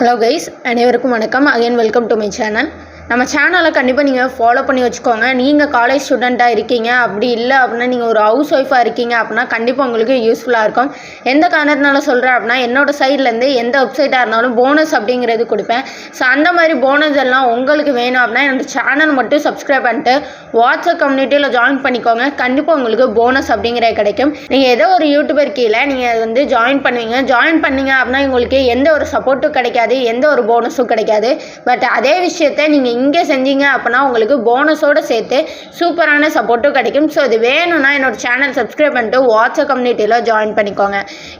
Hello guys அனைவருக்கும் வணக்கம் again welcome to my channel நம்ம சேனலை கண்டிப்பாக நீங்கள் ஃபாலோ பண்ணி வச்சுக்கோங்க. நீங்கள் காலேஜ் ஸ்டூடெண்ட்டாக இருக்கீங்க. அப்படி இல்லை அப்படின்னா நீங்கள் ஒரு ஹவுஸ் ஒய்ஃபாக இருக்கீங்க அப்படின்னா கண்டிப்பாக உங்களுக்கு யூஸ்ஃபுல்லாக இருக்கும். எந்த காரணத்தினால சொல்கிறேன் அப்படின்னா என்னோட சைட்லேருந்து எந்த வெப்சைட்டாக இருந்தாலும் போனஸ் அப்படிங்கிறது கொடுப்பேன். ஸோ அந்த மாதிரி போனஸ் எல்லாம் உங்களுக்கு வேணும் அப்படின்னா என்னோட சேனல் மட்டும் சப்ஸ்கிரைப் பண்ணிட்டு வாட்ஸ்அப் கம்யூனிட்டியில் ஜாயின் பண்ணிக்கோங்க. கண்டிப்பாக உங்களுக்கு போனஸ் அப்படிங்கிறது கிடைக்கும். நீங்கள் ஏதோ ஒரு யூடியூபர் கீழே நீங்கள் வந்து ஜாயின் பண்ணுவீங்க. ஜாயின் பண்ணீங்க அப்படின்னா உங்களுக்கு எந்த ஒரு சப்போர்ட்டும் கிடைக்காது எந்த ஒரு போனஸும் கிடைக்காது. பட் அதே விஷயத்தை நீங்கள் இங்கே செஞ்சீங்க அப்படின்னா உங்களுக்கு போனஸோடு சேர்த்து சூப்பரான சப்போர்ட்டும் கிடைக்கும். ஸோ இது வேணும்னா என்னோட சேனல் சப்ஸ்கிரைப் பண்ணிட்டு வாட்ஸ்அப் கம்யூனிட்டியில் ஜாயின் பண்ணிக்கோங்க.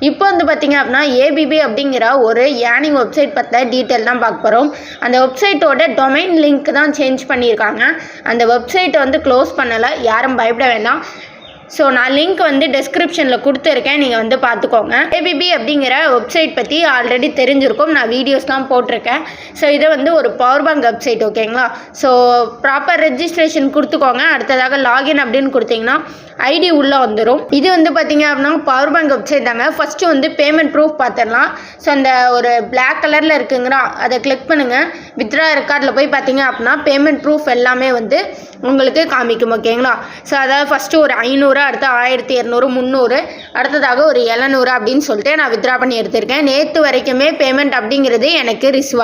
இப்போ வந்து பார்த்தீங்க அப்படின்னா ஏபிபி அப்படிங்கிற ஒரு ஏர்னிங் வெப்சைட் பற்றின டீட்டெயில் தான் பார்க்க போகிறோம் அந்த வெப்சைட்டோட டொமைன் லிங்க் தான் சேஞ்ச் பண்ணியிருக்காங்க. அந்த வெப்சைட்டை வந்து க்ளோஸ் பண்ணலை. யாரும் பயப்பட வேண்டாம். ஸோ நான் லிங்க் வந்து டிஸ்கிரிப்ஷனில் கொடுத்துருக்கேன். நீங்கள் வந்து பார்த்துக்கோங்க. ஏபிபி அப்படிங்கிற வெப்சைட் பற்றி ஆல்ரெடி தெரிஞ்சிருக்கும். நான் வீடியோஸ்லாம் போட்டிருக்கேன். ஸோ இது வந்து ஒரு பவர் பேங்க் வெப்சைட் ஓகேங்களா ஸோ ப்ராப்பர் ரெஜிஸ்ட்ரேஷன் கொடுத்துக்கோங்க. அடுத்ததாக லாகின் அப்படின்னு கொடுத்தீங்கன்னா ஐடி உள்ளே வந்துடும் இது வந்து பார்த்தீங்க அப்படின்னா பவர் பேங்க் வெப்சைட் தாங்க. ஃபஸ்ட்டு வந்து பேமெண்ட் ப்ரூஃப் பார்த்துடலாம். ஸோ அந்த ஒரு பிளாக் கலரில் இருக்குங்களா அதை கிளிக் பண்ணுங்கள் வித்ரா ரெக்கார்டில் போய் பார்த்தீங்க அப்படின்னா பேமெண்ட் ப்ரூஃப் எல்லாமே வந்து உங்களுக்கு காமிக்கும் ஓகேங்களா ஸோ அதாவது ஃபஸ்ட்டு ஒரு ஐநூறு அடுத்து ஆயிரத்தி இரநூறு முந்நூறு அடுத்ததாக ஒரு எழுநூறு அப்படின்னு சொல்லிட்டு நான் வித்ரா பண்ணி எடுத்திருக்கேன். நேற்று வரைக்குமே பேமெண்ட் அப்படிங்கிறது எனக்கு ரிசீவ்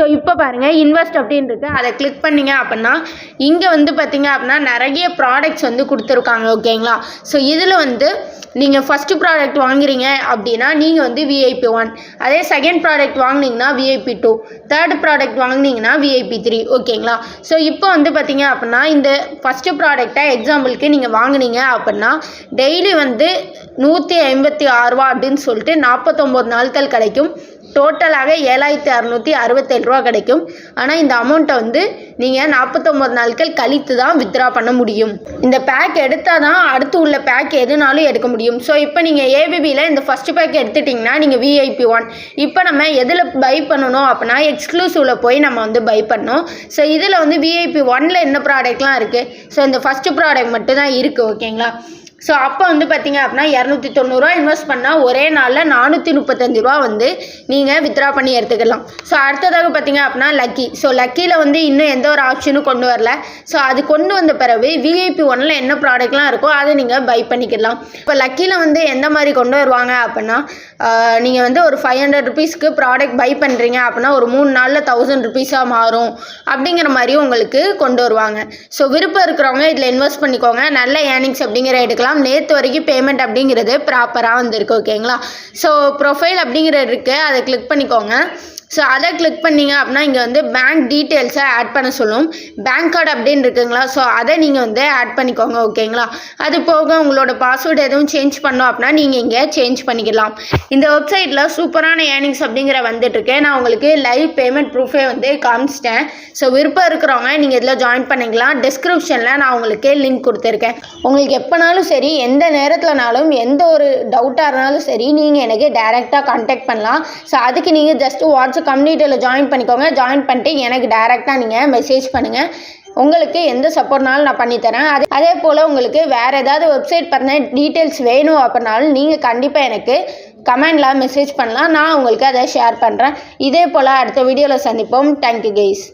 ஸோ இப்போ பாருங்கள் இன்வெஸ்ட் அப்படின்னு இருக்குது அதை கிளிக் பண்ணீங்க அப்படின்னா இங்கே வந்து பார்த்தீங்க அப்படின்னா நிறைய ப்ராடக்ட்ஸ் வந்து கொடுத்துருக்காங்க ஓகேங்களா ஸோ இதில் வந்து நீங்கள் ஃபஸ்ட்டு ப்ராடக்ட் வாங்குறீங்க அப்படின்னா நீங்கள் வந்து விஐபி ஒன் அதே செகண்ட் ப்ராடக்ட் வாங்குனீங்கன்னா விஐபி டூ தேர்ட் ப்ராடக்ட் வாங்குனீங்கன்னா விஐபி த்ரீ ஓகேங்களா ஸோ இப்போ வந்து பார்த்தீங்க அப்படின்னா இந்த ஃபஸ்ட்டு ப்ராடக்டை எக்ஸாம்பிளுக்கு நீங்கள் வாங்குனீங்க அப்படின்னா டெய்லி வந்து நூற்றி ஐம்பத்தி ஆறுரூவா அப்படின்னு சொல்லிட்டு நாற்பத்தொம்போது நாட்கள் கிடைக்கும். டோட்டலாக ஏழாயிரத்தி அறநூற்றி அறுபத்தேழு ரூபா கிடைக்கும். ஆனால் இந்த அமௌண்ட்டை வந்து நீங்கள் நாற்பத்தொம்போது நாட்கள் கழித்து தான் வித்ரா பண்ண முடியும். இந்த பேக் எடுத்தால் தான் அடுத்து உள்ள பேக் எதுனாலும் எடுக்க முடியும். ஸோ இப்போ நீங்கள் ஏபிபியில் இந்த ஃபஸ்ட்டு பேக் எடுத்துட்டிங்கன்னா நீங்கள் விஐபி ஒன் இப்போ நம்ம எதில் பை பண்ணணும் அப்படின்னா எக்ஸ்க்ளூசிவில் போய் நம்ம வந்து பை பண்ணோம் ஸோ இதில் வந்து விஐபி ஒனில் என்ன ப்ராடக்ட்லாம் இருக்குது ஸோ இந்த ஃபஸ்ட்டு ப்ராடக்ட் மட்டும் தான் இருக்குது ஓகேங்களா ஸோ அப்போ வந்து பார்த்தீங்க அப்படின்னா இரநூத்தி தொண்ணூறுரூவா இன்வெஸ்ட் பண்ணால் ஒரே நாளில் நானூற்றி முப்பத்தஞ்சு ரூபா வந்து நீங்கள் வித்ரா பண்ணி எடுத்துக்கலாம். ஸோ அடுத்ததாக பார்த்தீங்க அப்படின்னா லக்கி ஸோ லக்கியில் வந்து இன்னும் எந்த ஒரு ஆப்ஷனும் கொண்டு வரல. ஸோ அது கொண்டு வந்த பிறகு விஐபி ஒன்னில் என்ன ப்ராடக்ட்லாம் இருக்கோ அதை நீங்கள் பை பண்ணிக்கலாம். இப்போ லக்கியில் வந்து எந்த மாதிரி கொண்டு வருவாங்க அப்படின்னா நீங்கள் வந்து ஒரு ஃபைவ் ஹண்ட்ரட் ருபீஸ்க்கு ப்ராடக்ட் பை பண்ணுறீங்க அப்படின்னா ஒரு மூணு நாளில் தௌசண்ட் ருபீஸாக மாறும். அப்படிங்கிற மாதிரி உங்களுக்கு கொண்டு வருவாங்க. ஸோ விருப்பம் இருக்கிறவங்க இதில் இன்வெஸ்ட் பண்ணிக்கோங்க. நல்ல ஏர்னிங்ஸ் அப்படிங்கிற எடுக்கலாம். நேற்று வரைக்கும் பேமெண்ட் அப்படிங்கிறது ப்ராப்பராக வந்திருக்கு ஓகேங்களா ஸோ ப்ரொஃபைல் அப்படிங்கிறது இருக்குது அதை கிளிக் பண்ணிக்கோங்க. ஸோ அதை கிளிக் பண்ணிங்க அப்படின்னா இங்கே வந்து பேங்க் டீட்டெயில்ஸை ஆட் பண்ண சொல்லும். பேங்க் கார்டு அப்படின்னு இருக்குங்களா? ஸோ அதை நீங்கள் வந்து ஆட் பண்ணிக்கோங்க ஓகேங்களா அது போக உங்களோட பாஸ்வேர்டு எதுவும் சேஞ்ச் பண்ணோம் அப்படின்னா நீங்கள் இங்கே சேஞ்ச் பண்ணிக்கலாம். இந்த வெப்சைட்டில் சூப்பரான ஏர்னிங்ஸ் அப்படிங்கிற வந்துட்டுருக்கு. நான் உங்களுக்கு லைவ் பேமெண்ட் ப்ரூஃபே வந்து காமிச்சிட்டேன். ஸோ விருப்பம் இருக்கிறவங்க நீங்கள் இதில் ஜாயின் பண்ணிக்கலாம். டிஸ்கிரிப்ஷனில் நான் உங்களுக்கு லிங்க் கொடுத்துருக்கேன். உங்களுக்கு எப்போனாலும் சரி எந்த நேரத்தில்னாலும் எந்த ஒரு டவுட்டாக இருந்தாலும் சரி நீங்கள் எனக்கு டைரெக்டாக கான்டாக்ட் பண்ணலாம். ஸோ அதுக்கு நீங்கள் ஜஸ்ட் வாட்ஸ்அப் கம்யூனிட்டியில் ஜாயின் பண்ணிக்கோங்க. ஜாயின் பண்ணிட்டு எனக்கு டைரெக்டாக நீங்கள் மெசேஜ் பண்ணுங்கள் உங்களுக்கு எந்த சப்போர்ட்னாலும் நான் பண்ணித்தரேன் அது அதே போல் உங்களுக்கு வேறு ஏதாவது வெப்சைட் பற்றின டீட்டெயில்ஸ் வேணும் அப்படின்னாலும் நீங்கள் கண்டிப்பாக எனக்கு கமெண்டில் மெசேஜ் பண்ணலாம். நான் உங்களுக்கு அதை ஷேர் பண்ணுறேன் இதே போல் அடுத்த வீடியோவில் சந்திப்போம். Thank you guys